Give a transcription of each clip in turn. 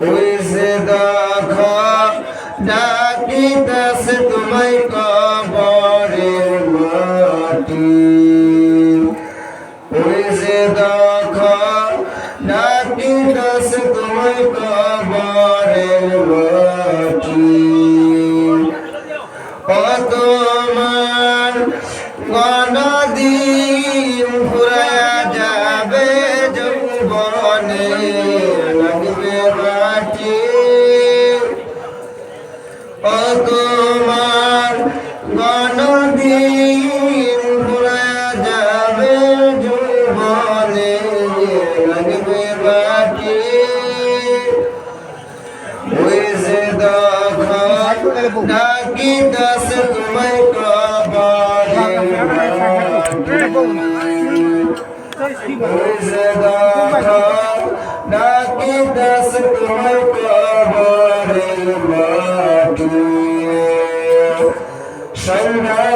হইছে দেখো ডাকিতেছে তোমায় কবরের মাটি। হইছে দেখো ডাকিতেছে তোমায় কবরের মাটি। কত মান ডাকি দাস তোমায় ডাকি দাস তোমায় সন্ধ্যা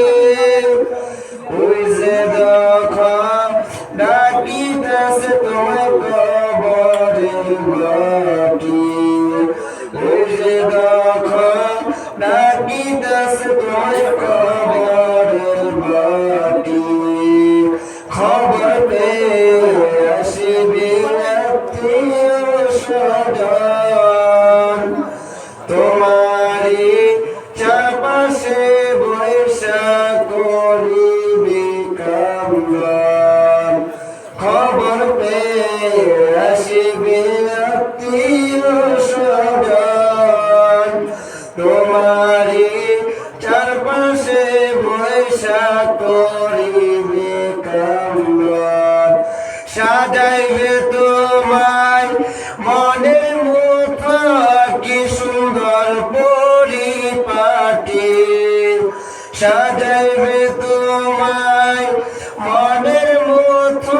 তোমারি চারপাশে বৈশা করিবে কামন সাজাইবে তোমায় মনের মতো কি সুন্দর পরিপাটি। সাজাইবে তোমায় মনের মতো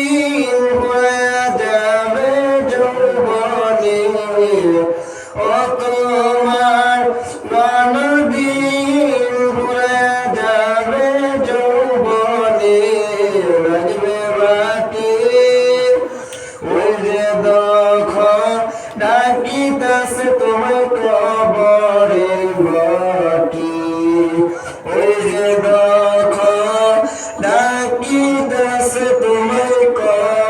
ডাকিতাস তোমার কবরের ঘটি ওই যে দেখো ডাকিতাস তোমার কবর